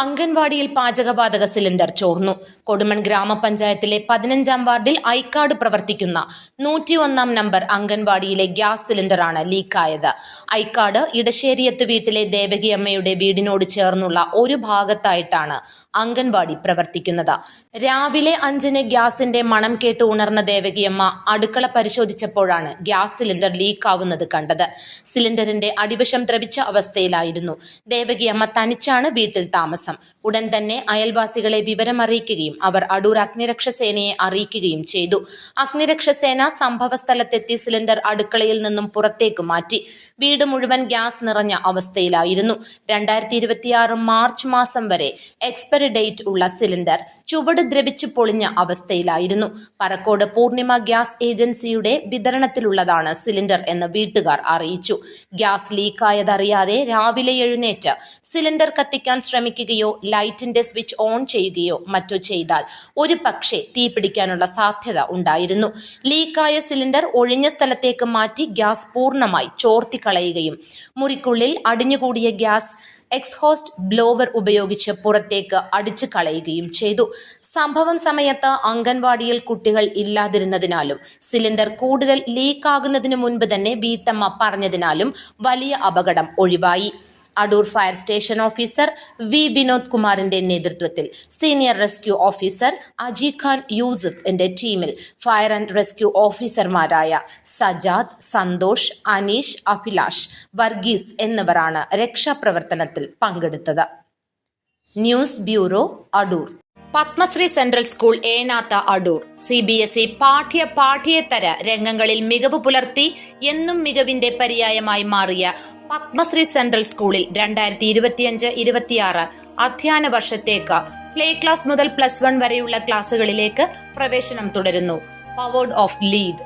അംഗൻവാടിയിൽ പാചകവാതക സിലിണ്ടർ ചോർന്നു. കൊടുമൺ ഗ്രാമപഞ്ചായത്തിലെ പതിനഞ്ചാം വാർഡിൽ ഐക്കാട് പ്രവർത്തിക്കുന്ന നൂറ്റിയൊന്നാം നമ്പർ അംഗൻവാടിയിലെ ഗ്യാസ് സിലിണ്ടറാണ് ലീക്കായത്. ഐക്കാട് ഇടശ്ശേരിയത്ത് വീട്ടിലെ ദേവകിയമ്മയുടെ വീടിനോട് ചേർന്നുള്ള ഒരു ഭാഗത്തായിട്ടാണ് അംഗൻവാടി പ്രവർത്തിക്കുന്നത്. രാവിലെ അഞ്ചിന് ഗ്യാസിന്റെ മണം കേട്ട് ഉണർന്ന ദേവകിയമ്മ അടുക്കള പരിശോധിച്ചപ്പോഴാണ് ഗ്യാസ് സിലിണ്ടർ ലീക്കാവുന്നത് കണ്ടത്. സിലിണ്ടറിന്റെ അടിവശം ദ്രവിച്ച അവസ്ഥയിലായിരുന്നു. ദേവകിയമ്മ തനിച്ചാണ് വീട്ടിൽ താമസം. ഉടൻ തന്നെ അയൽവാസികളെ വിവരം അറിയിക്കുകയും അവർ അടൂർ അഗ്നിരക്ഷസേനയെ അറിയിക്കുകയും ചെയ്തു. അഗ്നിരക്ഷസേന സംഭവ സ്ഥലത്തെത്തി സിലിണ്ടർ അടുക്കളയിൽ നിന്നും പുറത്തേക്ക് മാറ്റി. വീട് മുഴുവൻ ഗ്യാസ് നിറഞ്ഞ അവസ്ഥയിലായിരുന്നു. രണ്ടായിരത്തി മാർച്ച് മാസം വരെ എക്സ്പയറി ഡേറ്റ് ഉള്ള സിലിണ്ടർ ചുവട് ദ്രവിച്ചു പൊളിഞ്ഞ അവസ്ഥയിലായിരുന്നു. പറക്കോട് പൂർണിമ ഗ്യാസ് ഏജൻസിയുടെ വിതരണത്തിലുള്ളതാണ് സിലിണ്ടർ എന്ന് വീട്ടുകാർ അറിയിച്ചു. ഗ്യാസ് ലീക്കായതറിയാതെ രാവിലെ എഴുന്നേറ്റ് സിലിണ്ടർ കത്തിക്കാൻ ശ്രമിക്കുകയോ ലൈറ്റിന്റെ സ്വിച്ച് ഓൺ ചെയ്യുകയോ മറ്റോ ചെയ്താൽ ഒരു പക്ഷേ തീപിടിക്കാനുള്ള സാധ്യത ഉണ്ടായിരുന്നു. ലീക്കായ സിലിണ്ടർ ഒഴിഞ്ഞ സ്ഥലത്തേക്ക് മാറ്റി ഗ്യാസ് പൂർണമായി ചോർത്തിക്കളയുകയും മുറിക്കുള്ളിൽ അടിഞ്ഞുകൂടിയ ഗ്യാസ് എക്സ്ഹോസ്റ്റ് ബ്ലോവർ ഉപയോഗിച്ച് പുറത്തേക്ക് അടിച്ചു കളയുകയും ചെയ്തു. സംഭവം സമയത്ത് അംഗൻവാടിയിൽ കുട്ടികൾ ഇല്ലാതിരുന്നതിനാലും സിലിണ്ടർ കൂടുതൽ ലീക്കാകുന്നതിന് മുൻപ് തന്നെ വീട്ടമ്മ പറഞ്ഞതിനാലും വലിയ അപകടം ഒഴിവായി. Adoor fire station officer V Vinod കുമാറിന്റെ നേതൃത്വത്തിൽ. Senior rescue officer Aji Khan Yusuf എന്റെ ടീമിൽ ഫയർ ആൻഡ് റെസ്ക്യൂ ഓഫീസർമാരായ സജാദ് സന്തോഷ് അനീഷ് അഭിലാഷ് വർഗീസ് എന്നിവരാണ് രക്ഷാപ്രവർത്തനത്തിൽ പങ്കെടുത്തത്. News bureau Adoor. Padmashree central school Enathu Adoor. C B S E പാഠ്യ പാഠ്യേതര രംഗങ്ങളിൽ മികവ് പുലർത്തി എന്നും മികവിന്റെ പര്യായമായി മാറിയ പത്മശ്രീ സെൻട്രൽ സ്കൂളിൽ രണ്ടായിരത്തി ഇരുപത്തിയഞ്ച് ഇരുപത്തിയാറ് അധ്യയന വർഷത്തേക്ക് പ്ലേ ക്ലാസ് മുതൽ പ്ലസ് വൺ വരെയുള്ള ക്ലാസുകളിലേക്ക് പ്രവേശനം തുടരുന്നു. Powered of lead